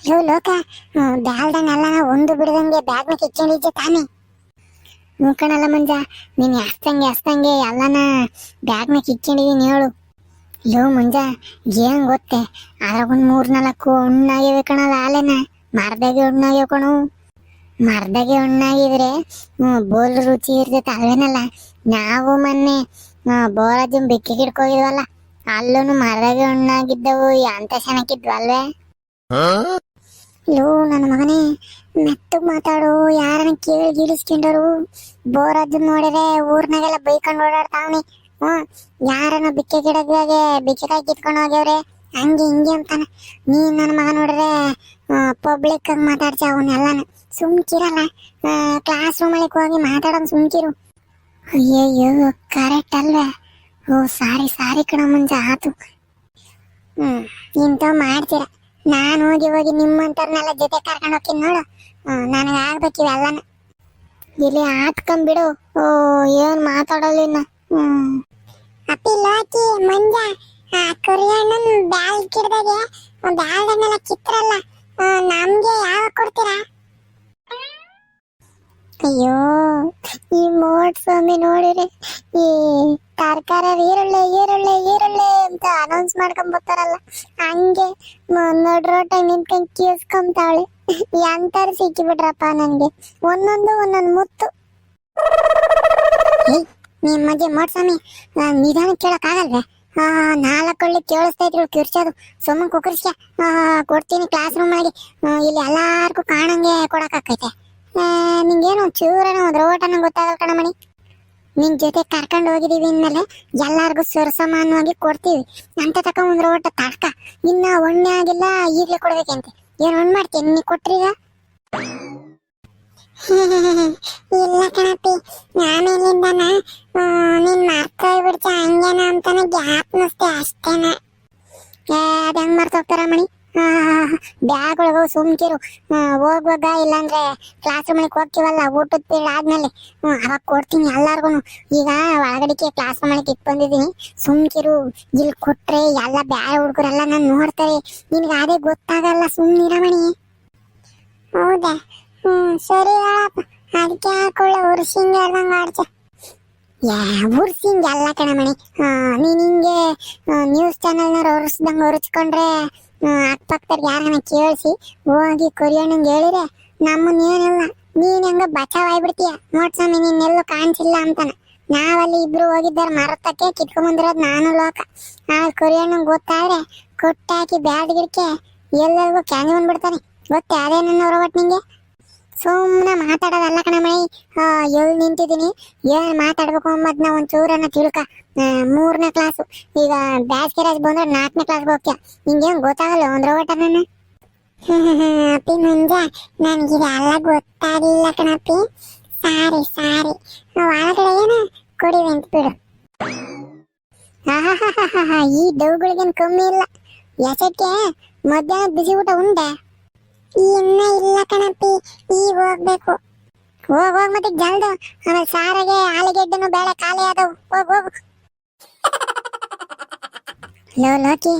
Low ಲೋಕ ಬ್ಯಾಲ್ದಂಗೆಲ್ಲ ಒಂದು ಬಿಡದಂಗೆ ಬ್ಯಾಗ್ನ ಕಿಚ್ಕೊಂಡಿದ್ದೆ ತಾನೇ. ನೋಡ್ಕೊಳಲ್ಲ ಮಂಜ, ನೀನು ಹಸ್ತಂಗೆ ಹಸ್ತಂಗೆ ಎಲ್ಲನ ಬ್ಯಾಗ್ನ ಕಿಚ್ಕೊಂಡಿದ್ದೀನಿ ಹೇಳು. ಲೋ ಮಂಜ, ಏನ್ ಗೊತ್ತೆ, ಅದ್ರಾಗೊಂದು ಮೂರ್ ನಾಲ್ಕು ಹಣ್ಣಾಗಿವೆ ಕಣಲ್ಲ ಆಲೆನ, ಮರದಾಗೆ ಹಣ್ಣಾಗಿ ಕಣು. ಮರದಾಗೆ ಹಣ್ಣಾಗಿದ್ರೆ ಬೋಲ್ ರುಚಿ ಇರ್ತೈತೆ ಅಲ್ವೇನಲ್ಲ. ನಾವು ಮೊನ್ನೆ ಬೋರಾಜು ಬೆಕ್ಕಿ ಹಿಡ್ಕೋಗಿದ್ವಲ್ಲ ಅಲ್ಲೂ ಮರದಾಗೆ ಹಣ್ಣಾಗಿದ್ದವು ಅಂತ ಚೆನ್ನಾಗಿದ್ವು ಅಲ್ವೇ ಲೋ, ನನ್ನ ಮಗನೇ, ಮೆತ್ತಗ್ ಮಾತಾಡು. ಯಾರನ್ನ ಕೇಳಿ ಗೀಳಿಸ್ಕೊಂಡರು? ಬೋರಾಜು ನೋಡಿದ್ರೆ ಊರ್ನಾಗೆಲ್ಲ ಬೈಕೊಂಡು ಓಡಾಡ್ತಾವನಿ ಹ್ಮ್ ಯಾರನ್ನ ಬಿಕ್ಕೆ ಗಿಡದಾಗೆ ಬಿಚ್ಚಕಾಯಿ ಕಿತ್ಕೊಂಡು ಹೋಗ್ಯವ್ರೆ? ಹಂಗೆ ಹಿಂಗೆ ಅಂತಾನೆ. ನೀನ್ ನನ್ನ ಮಗ ನೋಡಿದ್ರೆ ಪಬ್ಲಿಕ್ ಆಗಿ ಮಾತಾಡ್ಸ ಅವನ್ನೆಲ್ಲನ ಸುಮ್ಕಿರಲ್ಲ ಕ್ಲಾಸ್ ರೂಮಲ್ಲಿ ಹೋಗಿ ಮಾತಾಡೋ ಸುಮ್ಕಿರು ಅಯ್ಯಯ್ಯೋ ಕರೆಕ್ಟ್ ಅಲ್ವೇ? ಓ, ಸಾರಿ ಸಾರಿ ಕಣ ಮುಂಚೆ ಆತು ಹ್ಮ್ ಇಂಥವ್ ಮಾಡ್ತೀರ. ನಾನು ಹೋಗಿ ಹೋಗಿ ನಿಮ್ಮಂತರ್ನೆಲ್ಲ ಜೊತೆ ಕರ್ಕೊಂಡು ಹೋಗ್ತೀನಿ ನೋಡು. ನನಗೆ ಆಗ್ಬೇಕು ಇವೆಲ್ಲನ. ಇಲ್ಲಿ ಆತ್ಕೊಂಬಿಡು ಓ ಏನ್ ಮಾತಾಡಲ್ಲ ಇನ್ನ. ಹ್ಮ್. ಅಪ್ಪಿ ಲೋಕಿ ಮಂಜ ಆ ಕೊರಿಯಣ್ಣನ್ ಬ್ಯಾಲ್ ಕಿಡ್ದಾಗೆ ಬ್ಯಾಲ್ಡನ್ನೆಲ್ಲ ಕಿತ್ರಲ್ಲ ಆ, ನಮ್ಗೆ ಯಾವಾಗ ಕೊಡ್ತೀರಾ? ಅಯ್ಯೋ, ಈ ಮೋಟ್ ಸ್ವಾಮಿ ನೋಡಿರಿ, ಈ ತರಕಾರಿ ಈರುಳ್ಳಿ ಈರುಳ್ಳಿ ಈರುಳ್ಳಿ ಅಂತ ಅನೌನ್ಸ್ ಮಾಡ್ಕೊಂಡ್ ಬರ್ತಾರಲ್ಲ, ಹಂಗೆ ನಡ್ರೋಟ ನಿಂತ್ಕೊಂಡ್ ಕೀಸ್ಕೊಂತಾವಳೆ ಎಂತಾರು ಸಿಕ್ಕಿಬಿಟ್ರಪ್ಪ ನನಗೆ. ಒಂದೊಂದು ಒಂದೊಂದು ಮುತ್ತು. ನಿಮ್ಮ ಮಧ್ಯೆ ಮೋಟ್ ಸ್ವಾಮಿ ನಿಧಾನ ಆ ನಾಲ್ಕೊಳ್ಳಿ ಕೇಳಿಸ್ತಾ ಇದ್ರು, ಕಿರ್ಚೋದು. ಸುಮ್ಮನೆ ಕುಕ್ಕರ್ಸ್ಕೆ ಕೊಡ್ತೀನಿ ಕ್ಲಾಸ್ ರೂಮ್ ಮಾಡಿ ಇಲ್ಲಿ ಎಲ್ಲಾರ್ಗೂ ಕಾಣಂಗೆ ಕೊಡಕ್ಕಾಕೈತೆ ನಿಂಗೇನು ಚೂರನ ಒಂದು ರೋಟನ ಗೊತ್ತಾಗಲ್ಲ ಕಣಮಣಿ ನಿನ್ ಜೊತೆ ಕರ್ಕೊಂಡು ಹೋಗಿದೀವಿ ಅಂದ್ಮೇಲೆ ಎಲ್ಲಾರ್ಗು ಸುರಸಮಾನವಾಗಿ ಕೊಡ್ತೀವಿ. ಅಂತ ತಕ ಒಂದ್ ರೋಟ ತಡ್ಕ. ಇನ್ನ ಒಣ್ಣೆ ಆಗಿಲ್ಲ, ಈಗಲೇ ಕೊಡ್ಬೇಕಂತೆ. ಏನ್ ಒಣ್ ಮಾಡ್ತೀನಿ ನೀ ಕೊಟ್ರೀಗ? ಇಲ್ಲ ಕಣಪ್ಪಿ. ಆಮೇಲಿಂದನ ನೀನ್ ಬಿಡ್ತಾ ಹಂಗೇನ ಅಂತಾನೆ ಗ್ಯಾಪ್ನಷ್ಟೇ ಅಷ್ಟೇನ. ಏ, ಅದ್ ಹೆಂಗ್ ಮರ್ತೋಗ್ತಾರ ಮಣಿ ಬ್ಯಾಗ್ ಒಳಗ ಸುಮ್ಕಿರು. ಹೋಗುವಾಗ ಇಲ್ಲಾಂದ್ರೆ ಕ್ಲಾಸ್ ರೂಮ್ಗೆ ಹೋಗ್ತೀವಲ್ಲ, ಊಟದ ಪೀರಿಯಡ್ ಆದ್ಮೇಲೆ. ಅವಾಗ ಕೊಡ್ತೀನಿ ಎಲ್ಲಾರ್ಗು ಈಗ ಒಳಗಡೆ ಕ್ಲಾಸ್ ರೂಮಲ್ಲಿ ಇಟ್ ಬಂದಿದ್ದೀನಿ. ಸುಮ್ಕಿರು, ಇಲ್ಲಿ ಕೊಟ್ರೆ ಎಲ್ಲ ಬ್ಯಾರೆ ಹುಡುಗರೆಲ್ಲ ನಾನು ನೋಡ್ತಾರೆ. ನಿನ್ಗೆ ಅದೇ ಗೊತ್ತಾಗಲ್ಲ ಸುಮ್ಮನಿರಮಣಿ ಹೌದಾ? ಹ್ಮ್, ಸರಿ ಹೇಳಪ್ಪ. ಅದಕ್ಕೆ ಹಾಕೊಳ್ಳೆ ಉರ್ಸಿಂಗ್ ಹೇಳ್ದಂಗ ಆಡ್ಚ ಉರ್ಸಿಂಗ್ ಎಲ್ಲ ಕಣ ಮಣಿ. ನೀನು ಹಿಂಗೆ ನ್ಯೂಸ್ ಚಾನಲ್ನವ್ರು ಉರ್ಸ್ದಂಗ ಉರ್ಸ್ಕೊಂಡ್ರೆ ಅಕ್ಕಪಕ್ಕದವ್ರು ಯಾರನ್ನ ಕೇಳಿಸಿ, ಹೋಗಿ ಕೊರಿಯಣ್ಣಂಗೆ ಹೇಳಿದ್ರೆ ನಮ್ಮನ್ನ ಏನಿಲ್ಲ, ನೀನ್ ಹೆಂಗ ಬಚಾವ್ ಆಗ್ಬಿಡ್ತೀಯ ಸ್ವಾಮಿ ನೀನೆಲ್ಲೂ ಕಾಣಿಸಿಲ್ಲ ಅಂತಾನ. ನಾವಲ್ಲಿ ಇಬ್ರು ಹೋಗಿದ್ದಾರ ಮರತಕ್ಕೆ ಕಿತ್ಕೊಂಬಂದಿರೋದು ನಾನು ಲೋಕ. ಆ ಕೊರಿಯಣ್ಣಂಗೆ ಗೊತ್ತಾದ್ರೆ, ಕೊಟ್ಟಾಕಿ ಬ್ಯಾಡ್ ಗಿಡಕ್ಕೆ ಎಲ್ಲರಿಗೂ ಕ್ಯಾನಿ ಬಂದ್ಬಿಡ್ತಾನೆ. ಗೊತ್ತೇ, ಅದೇ ನನ್ನ ಒಟ್ಟು ನಿಂಗೆ ಸುಮ್ಮನೆ ಮಾತಾಡೋದಲ್ಲ ಕಣಮಣಿ ಎಲ್ಲಿ ನಿಂತಿದ್ದೀನಿ ಏನು ಮಾತಾಡ್ಬೇಕು ಅಂಬದ್ನ ಒಂದ್ ಚೂರನ್ನ ತಿಳ್ಕ ಮೂರನೇ ಕ್ಲಾಸು ಈಗ ಬ್ಯಾಸ್ಗೆ ರಾಜ್ ಬಂದ್ರೆ ನಾಲ್ಕನೇ ಕ್ಲಾಸ್ಗೆ ಹೋಗ್ತೀಯ ನಿಂಗೇನ್ ಗೊತ್ತಾಗಲ್ಲ ಒಂದ್ರ ಓಟ ನಾನು ಅಪ್ಪಿ ಮುಂಜ ನನಗಿದೆಲ್ಲ ಗೊತ್ತಾಗಿಲ್ಲ ಕಣಪ್ಪಿ ಸಾರಿ ಸಾರಿ ಒಳಗಡೆ ಏನು ಕೊಡಿವೆ ಅಂತ ಬಿಡು ಆಹಾಹಾಹಾಹಾ, ಈ ಡೌಗಳಿಗೇನು ಕಮ್ಮಿ ಇಲ್ಲ ಯಾಸಕ್ಕೆ ಮಧ್ಯಾಹ್ನ ಬಿಸಿ ಊಟ ಉಂಡೆ ಇನ್ನ ಇಲ್ಲ ಕಣಪ್ಪಿ, ಈಗ ಹೋಗ್ಬೇಕು. ಹೋಗ್ ಹೋಗ್ ಮತ್ತೆ ಜಲ್ದು. ಆಮೇಲೆ ಸಾರಿಗೆ ಆಲೂಗೆಡ್ಡೆನು ಬೇಳೆ ಖಾಲಿ ಆದವು. ಹೋಗ್, ಹೋಗು. ಲೋ, ಲೋಕಿ,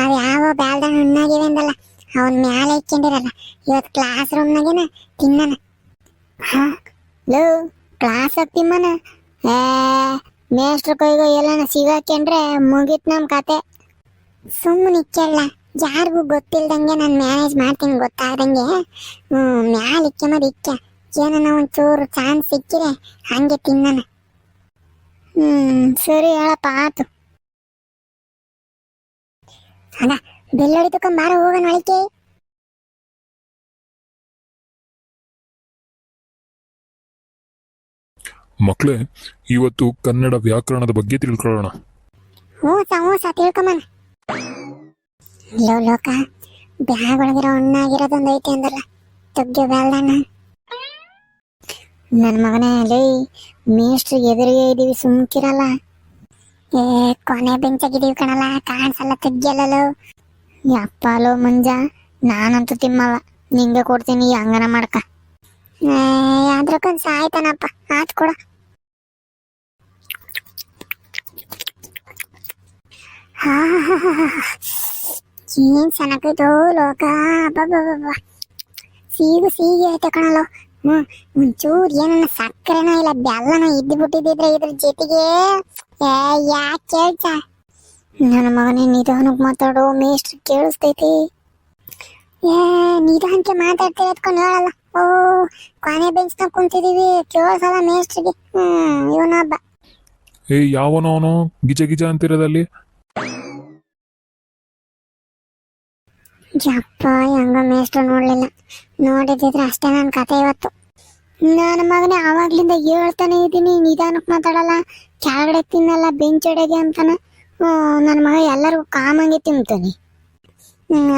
ಅವ್ ಯಾವ ಬ್ಯಾಲ್ದಾಗ ಹಣ್ಣಾಗಿವೆ ಅಂದಲ್ಲ. ಅವನ್ ಮ್ಯಾಲೆ ಇಕ್ಕೊಂಡಿರಲ್ಲ. ಇವತ್ ಕ್ಲಾಸ್ ರೂಮ್ನಾಗೇನ ತಿನ್ನನ. ಲೋ ಕ್ಲಾಸ್ ತಿಮ್ಮನ. ಏ, ಮೇಷ್ಟ್ರ ಕೈಗೋ ಎಲ್ಲನ ಸಿಗಾಕೆಂಡ್ರೆ ಮುಗೀತ್ ನಮ್ ಕತೆ. ಸುಮ್ಮನೆ ಯಾರಿಗೂ ಗೊತ್ತಿಲ್ದಂಗೆ ನಾನು ಮ್ಯಾನೇಜ್ ಮಾಡ್ತೀನಿ ಗೊತ್ತಾಗ್ದಂಗೆ. ಮ್ಯಾಲ ಇಕ್ಕೆ ಮರಿ ಇಕ್ಕ. ಏನನ ಒಂಚೂರು ಚಾನ್ಸ್ ಸಿಕ್ಕಿದೆ ಹಂಗೆ ತಿನ್ನನ. ಹ್ಮ್ ಸರಿ ಹೇಳಪ್ಪ ಆತು. ಅದ ಬೆಲ್ಲಡಿ ತಕ್ಕ ಮಾರ ಹೋಗೋಣ ಒಳಿಕೆ ಮಕ್ಕಳೇ ಇವತ್ತು ಕನ್ನಡ ವ್ಯಾಕರಣದ ಬಗ್ಗೆ ತಿಳ್ಕೊಳ್ಳೋಣ. ಹ್ಞೂ ಸ ಹ್ಞೂ ಸ ತಿಳ್ಕೊಂಬನ ಲೋ ಲೋಕ ಬ್ಯಾಗ್ ಒಳಗಿರೋ ಹಣ್ಣಾಗಿರೋದೊಂದು ಐತೆ ಅಂದಲ್ಲ ತುಗ್ಗೆ ಬ್ಯಾಲ್ದಣ್ಣ ನನ್ನ ಮಗನೇ ಲೇ ಮೇಷ್ಟ್ರಿಗೆ ಎದುರಿಗೆ ಇದೀವಿ ಸುಮ್ಕಿರಲ್ಲ. ಏ, ಕೊನೆ ಬೆಂಚಾಗಿದೀವಿ ಕಣಲ್ಲ, ಕಾಣಿಸಲ್ಲ ತೆಗ್ಯಲ್ಲೋ ಯಪ್ಪಲೋ ಮುಂಜ, ನಾನಂತೂ ತಿಮ್ಮಲ್ಲ, ನಿಂಗೆ ಕೊಡ್ತೀನಿ ಹಂಗನ ಮಾಡ್ಕ. ಏ ಸಾಯ್ತಾನಪ್ಪ, ಆತ್ ಕೊಡ. ಹಾ. ಏನ್ ಚೆನ್ನಾಗೈತೋ ಲೋಕ ಅಬ್ಬಬ್ಬಬ್ಬ ಸೀಗು ಸೀಗೆ ಐತೆ ಕಣಲು ಹ್ಮ್, ಒಂಚೂರು ಏನನ್ನ ಸಕ್ಕರೆನ ಇಲ್ಲ, ಬೆಲ್ಲನ ಇದ್ದು ಬಿಟ್ಟಿದ್ರೆ ಇದ್ರ ಜೊತೆಗೆ, ಏ ಯಾಕೆ ಕೇಳ್ತ ನನ್ನ ಮಗನೇ ನಿಧಾನಕ್ಕೆ ಮಾತಾಡೋ, ಮೇಷ್ಟ್ರು ಕೇಳಿಸ್ತೈತಿ. ಏ, ನಿಧಾನಕ್ಕೆ ಮಾತಾಡ್ತೀವಿ ಎತ್ಕೊಂಡು ಹೇಳಲ್ಲ. ಓ, ಕೊನೆ ಬೆಂಚ್ನಾಗ ಕುಂತಿದೀವಿ, ಕೇಳಿಸಲ್ಲ ಮೇಷ್ಟ್ರಿಗೆ. ಹ್ಮ್ ಇವನೊಬ್ಬ ಏ, ಯಾವನೋ ಅವನು? ಗಿಜ ಗಿಜ ಅಂತಿರೋದಲ್ಲಿ? ಯಪ್ಪ ಹೆಂಗ ಮೇಷ್ಟ್ರು ನೋಡ್ಲಿಲ್ಲ. ನೋಡಿದ್ರೆ ಅಷ್ಟೇ ನನ್ನ ಕತೆ ಇವತ್ತು. ನನ್ನ ಮಗನೇ ಆವಾಗ್ಲಿಂದ ಹೇಳ್ತಾನೆ ಇದ್ದೀನಿ ನಿಧಾನಕ್ಕೆ ಮಾತಾಡಲ್ಲ, ಕೆಳಗಡೆ ತಿನ್ನಲ್ಲ, ಬೆಂಚ್ ಅಡೆಗೆ ಅಂತಾನೆ. ನನ್ನ ಮಗ ಎಲ್ಲರಿಗೂ ಕಾಮಾಗಿ ತಿಂತಾನೆ.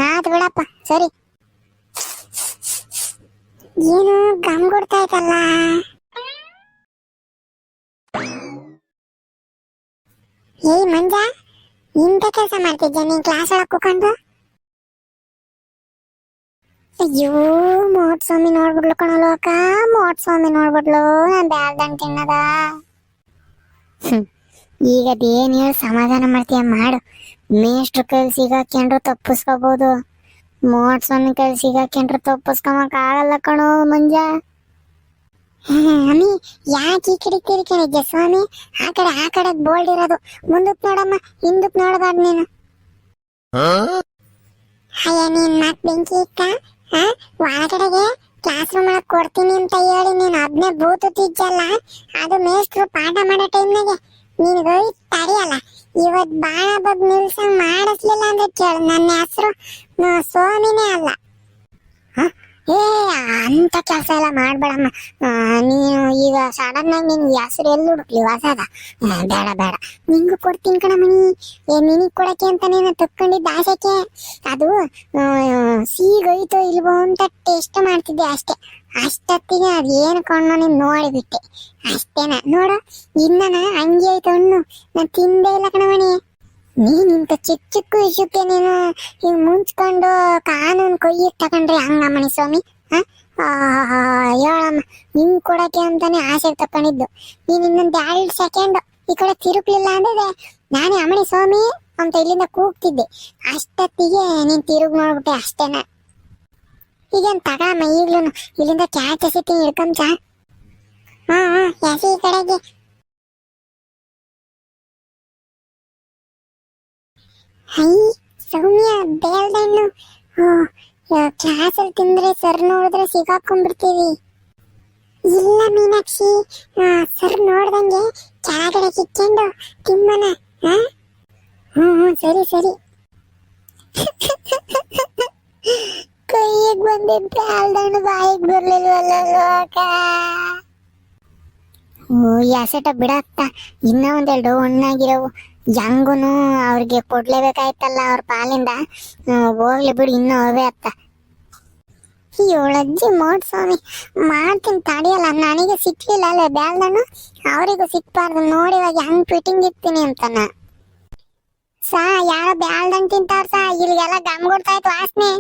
ಆಯ್ತು ಬಿಡಪ್ಪ, ಸರಿ. ಏನು ಗಮ್ ಕೊಡ್ತಾ ಇತ್ತಲ್ಲ ಏಯ್ ಮಂಜ, ಇಂಥ ಕೆಲಸ ಮಾಡ್ತಿದ್ಯಾ ನೀನ್ ಕ್ಲಾಸ್ ಒಳಗೆ ಕೂಕೊಂಡು ಅಯ್ಯೋ ಮೋಟ್ ಸ್ವಾಮಿ ನೋಡ್ಬಿಡ್ಲು ಕಣಲು ಅಕ್ಕ ಮೋಟ್ ಸ್ವಾಮಿ ನೋಡ್ಬಿಡ್ಲು ನಾನ್ ಬ್ಯಾಲ್ದಂಡ್ ತಿನ್ನದ ಹ್ಮ್. ಈಗ ಅದೇನ್ ಹೇಳಿ ಸಮಾಧಾನ ಮಾಡ್ತೀಯ ಮಾಡು ಮೇಷ್ಟ್ರ ಕೈಲಿ ಸಿಗಾಕ್ಯಂಡ್ರು ತಪ್ಪಿಸ್ಕೋಬಹುದು ಮೋಟ್ ಸ್ವಾಮಿ ಕೈಲಿ ಸಿಗಾಕ್ಯಂಡ್ರು ತಪ್ಪಿಸ್ಕೊಳಕ್ ಆಗಲ್ಲ ಕಣೋ ಮಂಜ ಹ್ಮ್, ಅಮ್ಮಿ ಯಾಕೆ ಈ ಕಡೆ ತಿರ್ಕೊಂಡಿದ್ಯ ಸ್ವಾಮಿ ಆ ಕಡೆ ಆ ಕಡೆ ಬೋಲ್ಡ್ ಇರೋದು ಮುಂದಕ್ ನೋಡಮ್ಮ ಹಿಂದಕ್ ನೋಡಬಾರ್ದು ನೀನು ಅಯ್ಯ ನೀನ್ ಮತ್ ಬೆಂಕಿ ಇಕ್ಕ ಆ? ಒಳಗಡೆಗೆ ಕ್ಲಾಸ್ ರೂಮ್ ಒಳಗೆ ಕೊಡ್ತೀನಿ ಅಂತ ಹೇಳಿ ನೀನು ಅದನ್ನೇ ಬೂತು ಬೂತುತ್ತಿದ್ದಲ್ಲ ಅದು ಮೇಷ್ಟ್ರು ಪಾಠ ಮಾಡೋ ಟೈಮ್ನಾಗೆ ನೀನ್ ಹೋಗಿ ತಡಿಯಲ್ಲ. ಇವತ್ತು ಬಾಳ ಬಗ್ಗೆ ನಿಲ್ಸಂಗ್ ಮಾಡಿಸ್ಲಿಲ್ಲ ಅಂದ್ರೆ ಕೇಳು. ನನ್ನ ಹೆಸರು ಸೋಮಿನೇ ಅಲ್ಲ? ಏ, ಅಂತ ಕೆಲಸ ಎಲ್ಲ ಮಾಡ್ಬೇಡಮ್ಮ. ನೀನು ಈಗ ಸಡನ್ ಆಗಿ ನಿನ್ ಹೆಸರು ಎಲ್ಲಿ ಹುಡುಕ್ಲಿ? ಹೊಸದ? ಬೇಡ ಬೇಡ. ನಿಂಗೂ ಕೊಡ್ತೀನಿ ಕಣಮಣಿ ಏ, ನಿನಗ್ ಕೊಡಕ್ಕೆ ಅಂತ ನೀನು ತಕ್ಕೊಂಡಿದ್ದ ಆಸೆಕ್ಕೆ ಅದು ಸೀಗೋಯ್ತು ಇಲ್ವೋ ಅಂತ ಟೇಸ್ಟ್ ಮಾಡ್ತಿದ್ದೆ ಅಷ್ಟೇ. ಅಷ್ಟೊತ್ತಿಗೆ ಅದು ಏನು ಕೊಂಡು ನೀನು ನೋಡಿಬಿಟ್ಟೆ. ಅಷ್ಟೇನ? ನೋಡು, ಇನ್ನನ ಹಂಗೆ ಆಯ್ತು, ಹಣ್ಣು. ನಾನು ತಿಂದೇ ಇಲ್ಲ ಕಣಮಣಿ ನೀನ್ ಇಂಥ ಚಿಕ್ಕ ಚಿಕ್ಕ ವಿಷಯಕ್ಕೆ ನೀನು ಹಿಂಗ್ ಮುಂಚ್ಕೊಂಡು ಕಾನೂನು ಕೊಯ್ಯಕ್ ತಗೊಂಡ್ರೆ ಮಣಿ ಸ್ವಾಮಿ? ಹೇಳಮ್ಮ, ನಿಂಗ್ ಕೊಡಕ್ಕೆ ಅಂತಾನೆ ಆಸೆ ತಕೊಂಡಿದ್ದು. ನೀನ್ ಇನ್ನೊಂದ್ ಎರಡು ಸೆಕೆಂಡ್ ಈ ಕಡೆ ತಿರುಗ್ಲಿಲ್ಲ ಅಂದ್ರೆ ನಾನೇ ಅಮಣಿ ಸ್ವಾಮಿ ಅಂತ ಇಲ್ಲಿಂದ ಕೂಗ್ತಿದ್ದೆ. ಅಷ್ಟೊತ್ತಿಗೆ ನೀನ್ ತಿರುಗ್ ನೋಡ್ಬಿಟ್ಟೆ ಅಷ್ಟೇನ. ಈಗೇನ್ ತಗಮ್ಮ ಈಗ್ಲೂ ಇಲ್ಲಿಂದ ಕ್ಯಾಚ್ ಹಿಡ್ಕೊಂಚ ಹಾ ಹಾ, ಎಸಿ ಈ ಕಡೆಗೆ. ಹೈ, ಸೌಮ್ಯ ಬೇಲ್ದಣ್ಣು ಕ್ಲಾಸಲ್ಲಿ ತಿಂದ್ರೆ ಸರ್ ನೋಡಿದ್ರೆ ಸಿಗಾಕೊಂಡ್ಬಿಡ್ತೀವಿ. ಇಲ್ಲ ಮೀನಾಕ್ಷಿ ಸರ್ ನೋಡ್ದಂಗೆ ಕೆಳಗಡೆ ಕಿತ್ಕೊಂಡು ತಿಮ್ಮನ ಹ್ಞೂ ಹ್ಞೂ ಸರಿ ಸರಿ. ಕೈಗೆ ಬಂದಿದ್ದ ಬೇಲ್ದಣ್ಣು ಬಾಯಿಗೆ ಬರ್ಲಿಲ್ವಲ್ಲ ಲೋಕ ಓ, ಈ ಅಸೆಟ ಬಿಡತ್ತ ಇನ್ನ ಒಂದೆರಡು ಹಣ್ಣಾಗಿರವು ಹೆಂಗೂ ಅವ್ರಿಗೆ ಕೊಡ್ಲೇಬೇಕಾಯ್ತಲ್ಲ ಅವ್ರ ಪಾಲಿಂದ. ಹೋಗ್ಲಿ ಬಿಡು, ಇನ್ನು ಅವೇ ಅತ್ತ. ಅಜ್ಜಿ ಮೋಡ್ ಸ್ವಾಮಿ. ಮಾಡ್ತೀನಿ, ತಡಿಯಲ್ಲ, ನನಗೆ ಸಿಕ್ಲಿಲ್ಲ ಅಲ್ಲ ಬ್ಯಾಲ್ದನು ಅವರಿಗೂ ಸಿಕ್ಬಾರ್ದು, ನೋಡಿ ಇವಾಗ ಹೆಂಗ್ ಫಿಟ್ಟಿಂಗ್ ಇರ್ತೀನಿ ಅಂತನ. ಸಾ, ಯಾರ ಬ್ಯಾಲ್ದನ್ ತಿಂತಾರ ಸಾ, ಇಲ್ಲಿಗೆಲ್ಲ ಗಮ್ ಕೊಡ್ತಾ ಇತ್ತು ವಾಸನೆ.